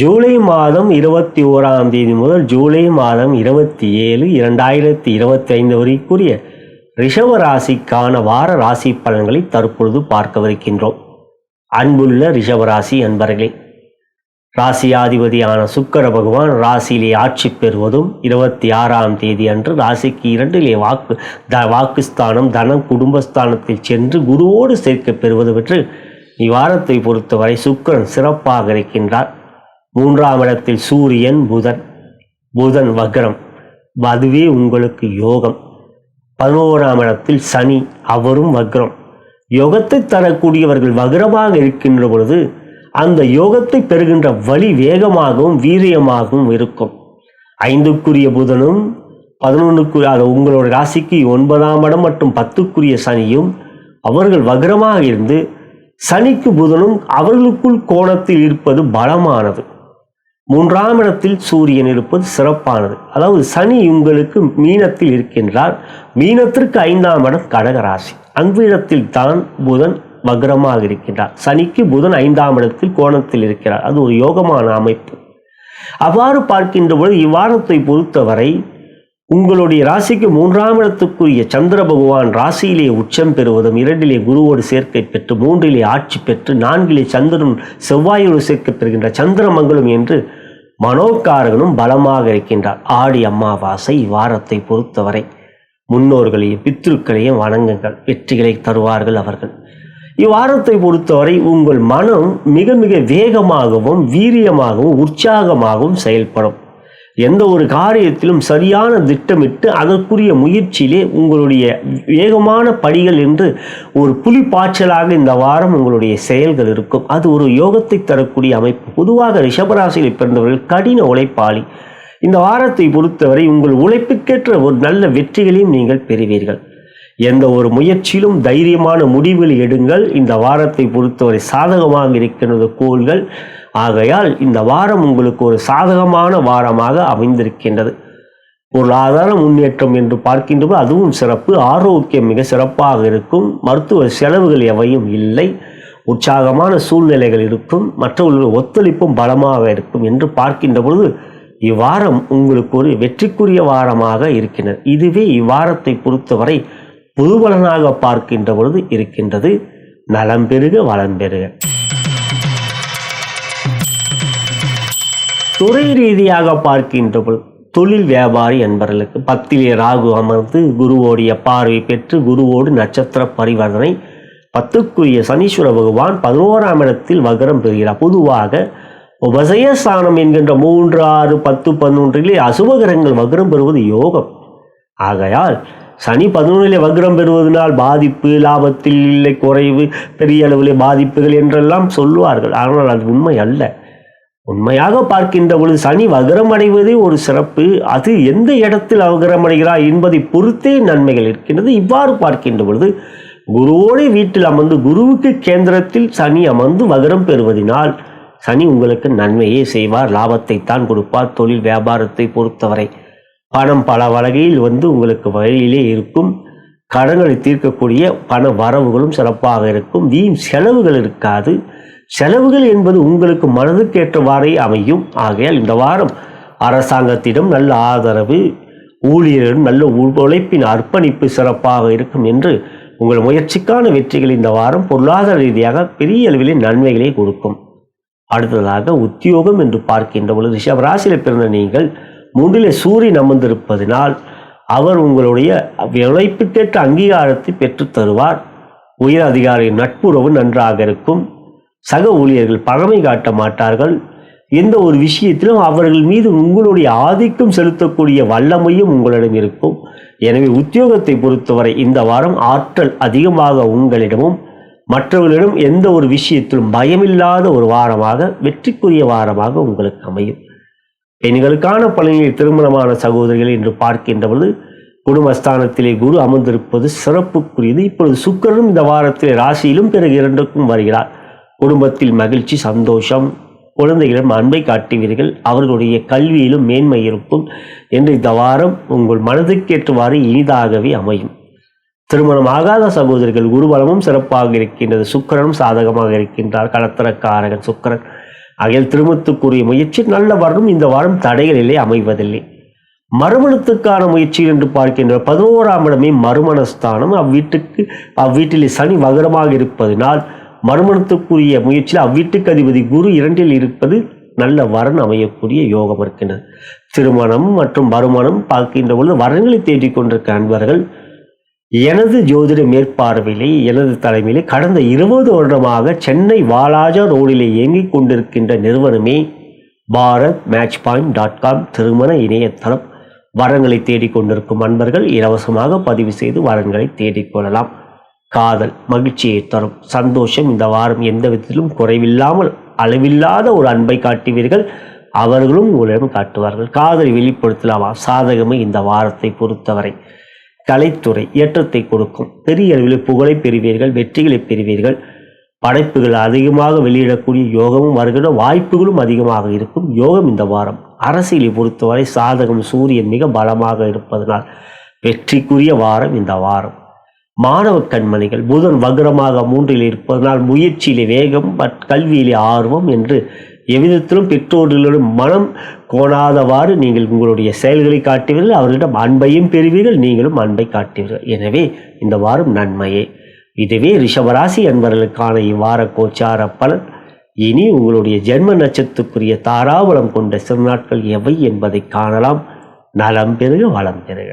ஜூலை மாதம் இருபத்தி ஓராம் தேதி முதல் ஜூலை மாதம் இருபத்தி ஏழு இரண்டாயிரத்தி இருபத்தி ஐந்து வரைக்குரிய ரிஷப ராசிக்கான வார ராசி பலன்களை தற்பொழுது பார்க்கவிருக்கின்றோம். அன்புள்ள ரிஷவராசி அன்பர்களே ராசியாதிபதியான சுக்கர பகவான் ராசியிலே ஆட்சி பெறுவதும் இருபத்தி ஆறாம் தேதி அன்று ராசிக்கு இரண்டிலே வாக்கு த வாக்குஸ்தானம் தனம் குடும்பஸ்தானத்தில் சென்று குருவோடு சேர்க்க பெறுவது பெற்று இவ்வாரத்தை பொறுத்தவரை சுக்கிரன் சிறப்பாக இருக்கின்றார். மூன்றாம் இடத்தில் சூரியன் புதன் புதன் வக்ரம். அதுவே உங்களுக்கு யோகம். பதினோராம் இடத்தில் சனி அவரும் வக்ரம். யோகத்தை தரக்கூடியவர்கள் வக்ரமாக இருக்கின்ற பொழுது அந்த யோகத்தை பெறுகின்ற வழி வேகமாகவும் வீரியமாகவும் இருக்கும். ஐந்துக்குரிய புதனும் பதினொன்றுக்குரிய அது உங்களோட ராசிக்கு ஒன்பதாம் இடம் மற்றும் பத்துக்குரிய சனியும் அவர்கள் வக்ரமாக இருந்து சனிக்கு புதனும் அவர்களுக்குள் கோணத்தில் இருப்பது பலமானது. மூன்றாம் இடத்தில் சூரியன் இருப்பது சிறப்பானது. அதாவது சனி உங்களுக்கு மீனத்தில் இருக்கின்றார். மீனத்திற்கு ஐந்தாம் இடம் கடகராசி. அவ்விடத்தில் தான் புதன் வக்ரமாக இருக்கின்றார். சனிக்கு புதன் ஐந்தாம் இடத்தில் கோணத்தில் இருக்கிறார். அது ஒரு யோகமான அமைப்பு. அவ்வாறு பார்க்கின்ற பொழுது இவ்வாரத்தை பொறுத்தவரை உங்களுடைய ராசிக்கு மூன்றாம் இடத்துக்குரிய சந்திர பகவான் ராசியிலே உச்சம் பெறுவதும் இரண்டிலே குருவோடு சேர்க்கை பெற்று மூன்றிலே ஆட்சி பெற்று நான்கிலே சந்திரன் செவ்வாயோடு சேர்க்கை பெறுகின்ற சந்திரமங்கலம் என்று மனோக்காரர்களும் பலமாக இருக்கின்றார். ஆடி அமாவாசை இவ்வாரத்தை பொறுத்தவரை முன்னோர்களையும் பித்ருக்களையும் வணங்குங்கள். வெற்றிகளை தருவார்கள் அவர்கள். இவ்வாரத்தை பொறுத்தவரை உங்கள் மனம் மிக மிக வேகமாகவும் வீரியமாகவும் உற்சாகமாகவும் செயல்படும். எந்த ஒரு காரியத்திலும் சரியான திட்டமிட்டு அதற்குரிய முயற்சியிலே உங்களுடைய வேகமான படிகள் என்று ஒரு புலி பாய்ச்சலாக இந்த வாரம் உங்களுடைய செயல்கள் இருக்கும். அது ஒரு யோகத்தை தரக்கூடிய அமைப்பு. பொதுவாக ரிஷபராசியில் பிறந்தவர்கள் கடின உழைப்பாளி. இந்த வாரத்தை பொறுத்தவரை உங்கள் உழைப்புக்கேற்ற ஒரு நல்ல வெற்றிகளையும் நீங்கள் பெறுவீர்கள். எந்த ஒரு முயற்சியிலும் தைரியமான முடிவுகள் எடுங்கள். இந்த வாரத்தை பொறுத்தவரை சாதகமாக இருக்கின்றது கோள்கள். ஆகையால் இந்த வாரம் உங்களுக்கு ஒரு சாதகமான வாரமாக அமைந்திருக்கின்றது. பொருளாதார முன்னேற்றம் என்று பார்க்கின்றபோது அதுவும் சிறப்பு. ஆரோக்கியம் மிக சிறப்பாக இருக்கும். மருத்துவ செலவுகள் எவையும் இல்லை. உற்சாகமான சூழ்நிலைகள் இருக்கும். மற்றவர்களுடைய ஒத்துழைப்பும் பலமாக இருக்கும் என்று பார்க்கின்ற பொழுது இவ்வாரம் உங்களுக்கு ஒரு வெற்றிக்குரிய வாரமாக இருக்கின்றது. இதுவே இவ்வாரத்தை பொறுத்தவரை புதுபலனாக பார்க்கின்ற பொழுது இருக்கின்றது. நலம் பெருக வளம் பெருக துறை ரீதியாக பார்க்கின்ற பொழுது தொழில் வியாபாரி என்பவர்களுக்கு பத்திலே ராகு அமர்ந்து குருவோடைய பார்வை பெற்று குருவோடு நட்சத்திர பரிவர்த்தனை பத்துக்குரிய சனீஸ்வர பகவான் பதினோராம் இடத்தில் வகரம் பெறுகிறார். பொதுவாக உபசயஸ்தானம் என்கின்ற மூன்று ஆறு பத்து பதினொன்றிலே அசுபகரங்கள் வக்ரம் பெறுவது யோகம். ஆகையால் சனி பதினொன்றிலே வக்ரம் பெறுவதனால் பாதிப்பு லாபத்தில் இல்லை குறைவு பெரிய அளவிலே பாதிப்புகள் என்றெல்லாம் சொல்லுவார்கள். ஆனால் அது உண்மை அல்ல. உண்மையாக பார்க்கின்ற பொழுது சனி வகரமடைவதே அடைவதே ஒரு சிறப்பு. அது எந்த இடத்தில் அவகரமடைகிறார் என்பதை பொறுத்தே நன்மைகள் இருக்கின்றது. இவ்வாறு பார்க்கின்ற பொழுது குருவோடு வீட்டில் அமர்ந்து குருவுக்கு கேந்திரத்தில் சனி அமர்ந்து வகரம் பெறுவதனால் சனி உங்களுக்கு நன்மையே செய்வார். லாபத்தை தான் கொடுப்பார். தொழில் வியாபாரத்தை பொறுத்தவரை பணம் பல வகையில் வந்து உங்களுக்கு வழியிலே இருக்கும். கடன்களை தீர்க்கக்கூடிய பண வரவுகளும் சிறப்பாக இருக்கும். வீண் செலவுகள் இருக்காது. செலவுகள் என்பது உங்களுக்கு மனதுக்கேற்றவாறே அமையும். ஆகையால் இந்த வாரம் அரசாங்கத்திடம் நல்ல ஆதரவு ஊழியரிடம் நல்ல உழைப்பின் அர்ப்பணிப்பு சிறப்பாக இருக்கும் என்று உங்கள் முயற்சிக்கான வெற்றிகள் இந்த வாரம் பொருளாதார ரீதியாக பெரிய அளவிலே நன்மைகளை கொடுக்கும். அடுத்ததாக உத்தியோகம் என்று பார்க்கின்ற பொழுது ரிஷபராசியில் பிறந்த நீங்கள் மூன்றிலே சூரியன் அமர்ந்திருப்பதினால் அவர் உங்களுடைய உழைப்புக்கேற்ற அங்கீகாரத்தை பெற்றுத் தருவார். உயர் அதிகாரியின் நட்புறவு நன்றாக இருக்கும். சக ஊழியர்கள் பழமை காட்ட மாட்டார்கள். எந்த ஒரு விஷயத்திலும் அவர்கள் மீது உங்களுடைய ஆதிக்கம் செலுத்தக்கூடிய வல்லமையும் உங்களிடம் இருக்கும். எனவே உத்தியோகத்தை பொறுத்தவரை இந்த வாரம் ஆற்றல் அதிகமாக உங்களிடமும் மற்றவர்களிடம் எந்த ஒரு விஷயத்திலும் பயமில்லாத ஒரு வாரமாக வெற்றிக்குரிய வாரமாக உங்களுக்கு அமையும். பெண்களுக்கான பலனில் திருமணமான சகோதரிகள் என்று பார்க்கின்ற பொழுது குடும்பஸ்தானத்திலே குரு அமர்ந்திருப்பது சிறப்புக்குரியது. இப்பொழுது சுக்கரனும் இந்த வாரத்திலே ராசியிலும் பிறகு இரண்டுக்கும் வருகிறார். குடும்பத்தில் மகிழ்ச்சி சந்தோஷம் குழந்தைகளிடம் அன்பை காட்டுவீர்கள் அவர்களுடைய கல்வியிலும் மேன்மை இருக்கும் என்று இந்த வாரம் உங்கள் மனதுக்கேற்றவாறு இனிதாகவே அமையும். திருமணம் ஆகாத சகோதரிகள் குருபலமும் சிறப்பாக இருக்கின்றது. சுக்கிரனும் சாதகமாக இருக்கின்றார். கலத்திரக்காரகன் சுக்கரன். அகில் திருமணத்துக்குரிய முயற்சி நல்ல வரணும் இந்த வாரம் தடைகளிலே அமைவதில்லை. மறுமணத்துக்கான முயற்சி என்று பார்க்கின்ற பதினோராம் இடமே மறுமணஸ்தானம். அவ்வீட்டுக்கு அவ்வீட்டிலே சனி வகரமாக இருப்பதனால் மறுமணத்துக்குரிய முயற்சியில் அவ்வீட்டுக்கு அதிபதி குரு இரண்டில் இருப்பது நல்ல வரன் அமையக்கூடிய யோகம் இருக்கின்றது. திருமணம் மற்றும் வருமானம் பார்க்கின்ற பொழுது வரன்களை தேடிக்கொண்டிருக்க அன்பர்கள் எனது ஜோதிட மேற்பார்வையிலே எனது தலைமையிலே கடந்த இருபது வருடமாக சென்னை வாலாஜா ரோடிலே இயங்கிக் கொண்டிருக்கின்ற நிறுவனமே Bharat match point dot com திருமண இணையதளம். வரங்களை தேடிக்கொண்டிருக்கும் அன்பர்கள் இலவசமாக பதிவு செய்து வரன்களை தேடிக்கொள்ளலாம் காதல் மகிழ்ச்சியை தரும். சந்தோஷம் இந்த வாரம் எந்த விதத்திலும் குறைவில்லாமல் அளவில்லாத ஒரு அன்பை காட்டுவீர்கள். அவர்களும் உங்களிடம் காட்டுவார்கள். காதலை வெளிப்படுத்தலாமா? சாதகமே இந்த வாரத்தை பொறுத்தவரை. கலைத்துறை ஏற்றத்தை கொடுக்கும். பெரிய அளவில் புகழை பெறுவீர்கள் வெற்றிகளை பெறுவீர்கள். படைப்புகள் அதிகமாக வெளியிடக்கூடிய யோகமும் வருகிற வாய்ப்புகளும் அதிகமாக இருக்கும். யோகம் இந்த வாரம். அரசியலை பொறுத்தவரை சாதகம் சூரியன் மிக பலமாக இருப்பதனால் வெற்றிக்குரிய வாரம் இந்த வாரம். மாணவ கண்மணிகள் புதன் வக்ரமாக மூன்றில் இருப்பதனால் முயற்சியிலே வேகம் கல்வியிலே ஆர்வம் என்று எவ்விதத்திலும் பெற்றோர்களிடம் மனம் கோணாதவாறு நீங்கள் உங்களுடைய செயல்களை காட்டுவீர்கள் அவர்களிடம் அன்பையும் பெறுவீர்கள் நீங்களும் அன்பை காட்டுவீர்கள். எனவே இந்த வாரம் நன்மையே. இதுவே ரிஷபராசி என்பவர்களுக்கான இவ்வார கோச்சார பலன். இனி உங்களுடைய ஜென்ம நட்சத்திரத்துக்குரிய தாராபலம் கொண்ட சிறுநாட்கள் எவை என்பதை காணலாம். நலம் பெறுக வளம் பெறுக